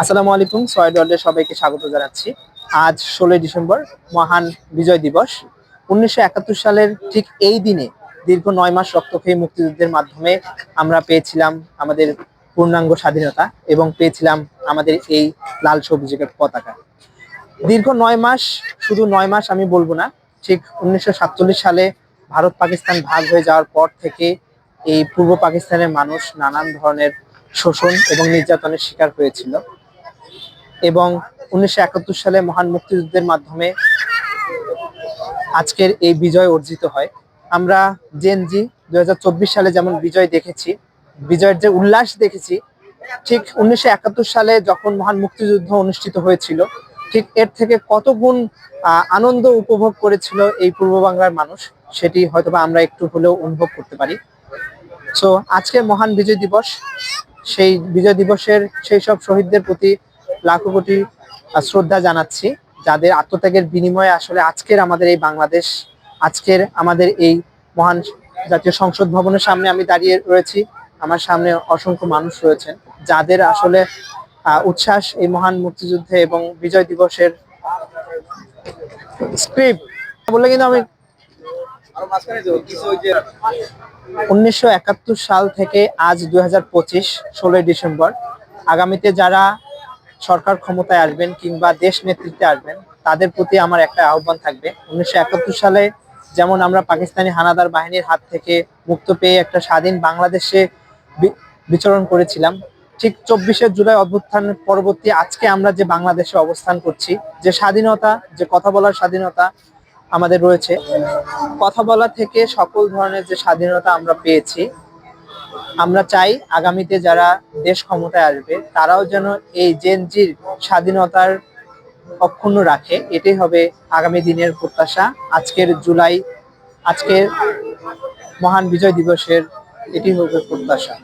আসসালামু আলাইকুম সয়েড ওয়ার্ল্ডের সবাইকে স্বাগত জানাচ্ছি। আজ ষোলোই ডিসেম্বর, মহান বিজয় দিবস। উনিশশো একাত্তর সালের ঠিক এই দিনে দীর্ঘ নয় মাস রক্তক্ষয়ী মুক্তিযুদ্ধের মাধ্যমে আমরা পেয়েছিলাম আমাদের পূর্ণাঙ্গ স্বাধীনতা এবং পেয়েছিলাম আমাদের এই লাল সবুজের পতাকা। দীর্ঘ নয় মাস, শুধু নয় মাস আমি বলব না, ঠিক উনিশশো সাতচল্লিশ সালে ভারত পাকিস্তান ভাগ হয়ে যাওয়ার পর থেকে এই পূর্ব পাকিস্তানের মানুষ নানান ধরনের শোষণ এবং নির্যাতনের শিকার হয়েছিল এবং উনিশশো একাত্তর সালে মহান মুক্তিযুদ্ধের মাধ্যমে আজকের এই বিজয় অর্জিত হয়। আমরা জেনজি দুই হাজার চব্বিশ সালে যেমন বিজয় দেখেছি, বিজয়ের যে উল্লাস দেখেছি, ঠিক উনিশশো একাত্তর সালে যখন মহান মুক্তিযুদ্ধ অনুষ্ঠিত হয়েছিল, ঠিক এর থেকে কত গুণ আনন্দ উপভোগ করেছিল এই পূর্ব বাংলার মানুষ, সেটি হয়তোবা আমরা একটু হলেও অনুভব করতে পারি। সো আজকের মহান বিজয় দিবস সেই বিজয় দিবসের সেই সব শহীদদের প্রতি লাখো কোটি শ্রদ্ধা জানাচ্ছি, যাদের আত্মত্যাগের বিনিময়ে আসলে আজকের আমাদের এই বাংলাদেশ, আজকের আমাদের এই মহান জাতীয় সংসদ ভবনের সামনে আমি দাঁড়িয়ে রয়েছি। আমার সামনে অসংখ্য মানুষ রয়েছেন, যাদের আসলে উচ্ছ্বাস এই মহান মুক্তিযুদ্ধে এবং বিজয় দিবসের স্ক্রিপ্ট বললে কিন্তু আমি উনিশশো একাত্তর সাল থেকে আজ দুই হাজার ডিসেম্বর, আগামীতে যারা সরকার ক্ষমতায় আসবেন কিংবা দেশ নেতৃত্বে আসবেন, তাদের প্রতি আমার একটা আহ্বান থাকবে। উনিশশো একাত্তর সালে যেমন আমরা পাকিস্তানি হানাদার বাহিনীর হাত থেকে মুক্ত পেয়ে একটা স্বাধীন বাংলাদেশে বিচরণ করেছিলাম। ঠিক চব্বিশে জুলাই অভ্যুত্থান পরবর্তী আজকে আমরা যে বাংলাদেশে অবস্থান করছি, যে স্বাধীনতা, যে কথা বলার স্বাধীনতা আমাদের রয়েছে। কথা বলা থেকে সকল ধরনের যে স্বাধীনতা আমরা পেয়েছি, আমরা চাই আগামীতে যারা দেশ ক্ষমতায় আসবে, তারাও যেন এই জেনজির স্বাধীনতার অক্ষুণ্ণ রাখে। এটাই হবে আগামী দিনের প্রত্যাশা। আজকের জুলাই, আজকের মহান বিজয় দিবসের এটি হবে প্রত্যাশা।